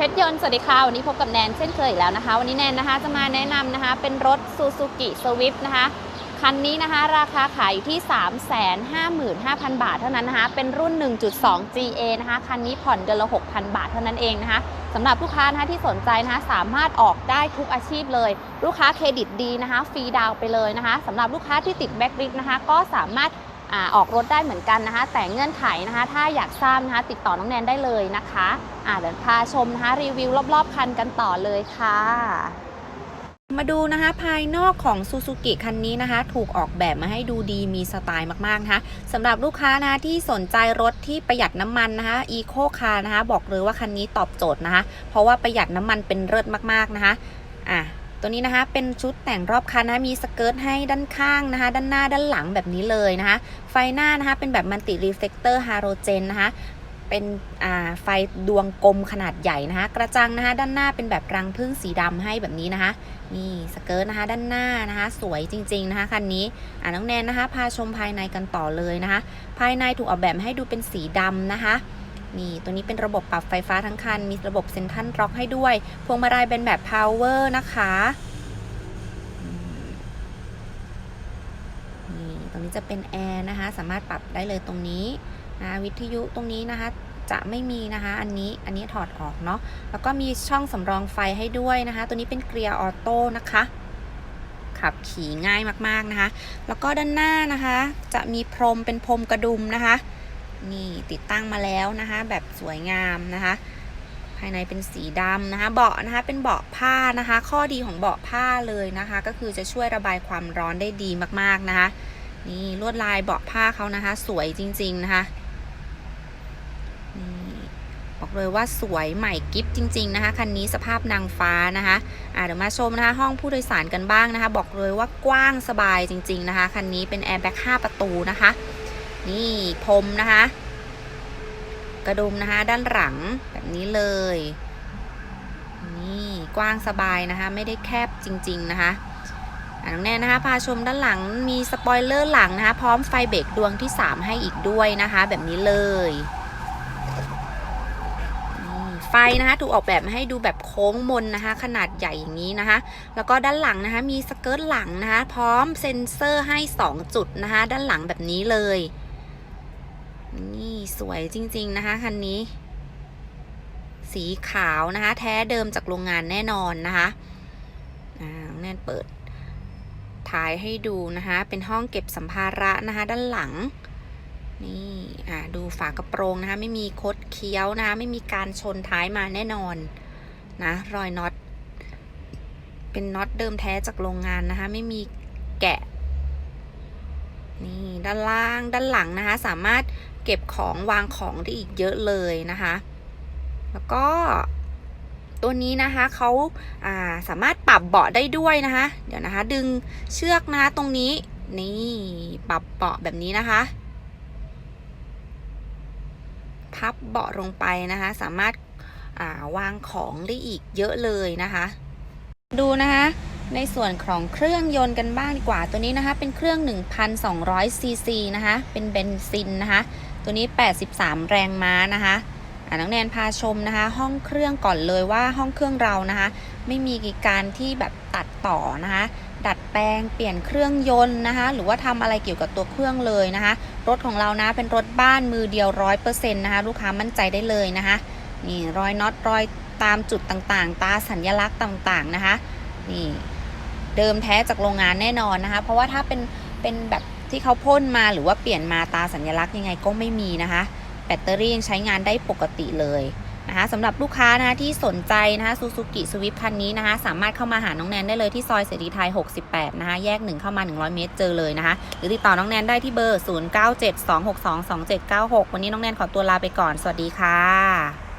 เพชรยนต์สวัสดีค่ะ วันนี้พบกับแนนเช่นเคยอีกแล้วนะคะ วันนี้แนนนะคะจะมาแนะนำนะคะ เป็นรถ Suzuki Swift นะคะ คันนี้นะคะราคาขายอยู่ที่ 355,000 บาทเท่านั้นนะคะ เป็นรุ่น 1.2 GA นะคะ คันนี้ผ่อนเดือนละ 6,000 บาทเท่านั้นเองนะคะสำหรับลูกค้านะคะที่สนใจนะคะสามารถออกได้ทุกอาชีพเลย ลูกค้าเครดิตดีนะคะ ฟรีดาวไปเลยนะคะสำหรับลูกค้าที่ติดแบ็กลิสนะคะ ก็สามารถ อออกรถได้เหมือนกันนะคะ แต่เงื่อนไขนะคะ ถ้าอยากทราบนะคะ ติดต่อน้องแนนได้เลยนะคะอ่าเดี๋ยวพาชมนะคะรีวิวรอบๆคันกันต่อเลยค่ะมาดูนะคะภายนอกของ Suzuki คันนี้นะคะ ถูกออกแบบมาให้ดูดีมีสไตล์มากๆนะคะสำหรับลูกค้านะะที่สนใจรถที่ประหยัดน้ำมันนะคะ Eco Car นะคะ บอกเลยว่าคันนี้ตอบโจทย์นะคะ เพราะว่าประหยัดน้ำมันเป็นเลิศมากๆนะคะอะ ตัวนี้นะคะเป็นชุดแต่งรอบคันนะคะมีสเกิร์ตให้ด้านข้างนะคะ ด้านหน้าด้านหลังแบบนี้เลยนะคะ ไฟหน้านะคะเป็นแบบมัลติรีเฟลเตอร์ฮาโรเจนนะคะเป็นไฟดวงกลมขนาดใหญ่นะคะ กระจังนะคะด้านหน้าเป็นแบบรังผึ้งสีดำให้แบบนี้นะคะนี่สเกิร์ตนะคะด้านหน้านะคะ สวยจริง ๆนะคะคันนี้อ่าน้องแนนนะคะ พาชมภายในกันต่อเลยนะคะ ภายในถูกออกแบบให้ดูเป็นสีดำนะคะ นี่ตัวนี้เป็นระบบปรับไฟฟ้าทั้งคัน มีระบบเซ็นทรัลล็อกให้ด้วย พวงมาลัยเป็นแบบ power นะคะนี่ตรงนี้จะเป็นแอร์นะคะ สามารถปรับได้เลยตรงนี้นะวิทยุตรงนี้นะคะจะไม่มีนะคะอันนี้อันนี้ถอดออกเนาะแล้วก็มีช่องสำรองไฟให้ด้วยนะคะ ตัวนี้เป็นเกียร์ออโต้นะคะขับขี่ง่ายมากๆนะคะ แล้วก็ด้านหน้านะคะ จะมีพรมเป็นพรมกระดุมนะคะ นี่ติดตั้งมาแล้วนะคะ แบบสวยงามนะคะ ภายในเป็นสีดำนะคะ เบาะนะคะเป็นเบาะผ้านะคะ ข้อดีของเบาะผ้าเลยนะคะ ก็คือจะช่วยระบายความร้อนได้ดีมากๆนะคะ นี่ลวดลายเบาะผ้าเขานะคะ สวยจริง ๆนะคะนี่บอกเลยว่าสวยใหม่กิฟจริง ๆ นะคะคันนี้สภาพนางฟ้านะคะอ่าเดี๋ยวมาชมนะคะห้องผู้โดยสารกันบ้างนะคะ บอกเลยว่ากว้างสบายจริง ๆ นะคะคันนี้เป็นแอร์แบ็ก5ประตูนะคะ นี่พรมนะคะ กระดุมนะคะ ด้านหลังแบบนี้เลย นี่กว้างสบายนะคะ ไม่ได้แคบจริง ๆนะคะน้องแน่นะคะพาชมด้านหลังมีสปอยเลอร์หลังนะคะ พร้อมไฟเบรกดวงที่ 3 ให้อีกด้วยนะคะ แบบนี้เลยไฟนะคะถูกออกแบบมาให้ดูแบบโค้งมนนะคะ ขนาดใหญ่อย่างนี้นะคะ แล้วก็ด้านหลังนะคะ มีสเกิร์ตหลังนะคะ พร้อมเซ็นเซอร์ให้ 2 จุดนะคะ ด้านหลังแบบนี้เลย นี่สวยจริง ๆ นะคะคันนี้ สีขาวนะคะ แท้เดิมจากโรงงานแน่นอนนะคะอ่าแน่นเปิดท้ายให้ดูนะคะ เป็นห้องเก็บสัมภาระนะคะ ด้านหลัง นี่อ่าดูฝากระโปรงนะคะ ไม่มีคดเคี้ยวนะคะไม่มีการชนท้ายมาแน่นอนนะ รอยน็อต เป็นน็อตเดิมแท้จากโรงงานนะคะ ไม่มีแกะ นี่ด้านล่างด้านหลังนะคะ สามารถเก็บของวางของได้อีกเยอะเลยนะคะ แล้วก็ตัวนี้นะคะเขาาสามารถปรับเบาะได้ด้วยนะคะ เดี๋ยวนะคะ ดึงเชือกนะคะตรงนี้นี่ปรับเบาะแบบนี้นะคะ พับเบาะลงไปนะคะ สามารถาวางของได้อีกเยอะเลยนะคะ ดูนะคะ ในส่วนของเครื่องยนต์กันบ้างดีกว่า ตัวนี้นะคะเป็นเครื่อง 1,200 ซีซีนะคะ เป็นเบนซินนะคะ ตัวนี้ 83 แรงม้านะคะอ่าน้องแนนพาชมนะคะ ห้องเครื่องก่อนเลยว่าห้องเครื่องเรานะคะ ไม่มีการที่แบบตัดต่อนะคะ ดัดแปลงเปลี่ยนเครื่องยนต์นะคะ หรือว่าทำอะไรเกี่ยวกับตัวเครื่องเลยนะคะ รถของเรานะเป็นรถบ้านมือเดียวร้อยเปอร์เซ็นต์นะคะลูกค้ามั่นใจได้เลยนะคะนี่รอยน็อตรอยตามจุดต่างๆ ตาสัญลักษณ์ต่างๆนะคะ นี่ เดิมแท้จากโรงงานแน่นอนนะคะ เพราะว่าถ้าเป็นเป็นแบบที่เขาพ่นมาหรือว่าเปลี่ยนมาตาสัญลักษณ์ยังไงก็ไม่มีนะคะ แบตเตอรี่ยังใช้งานได้ปกติเลยนะคะสำหรับลูกค้านะคะที่สนใจนะคะซูซูกิสวิฟคันนี้นะคะ สามารถเข้ามาหาน้องแนนได้เลยที่ซอยเสรีไทย 68 นะคะ แยกหนึ่งเข้ามา 100 เมตรเจอเลยนะคะ หรือติดต่อน้องแนนได้ที่เบอร์ 0972622796 วันนี้น้องแนนขอตัวลาไปก่อน สวัสดีค่ะ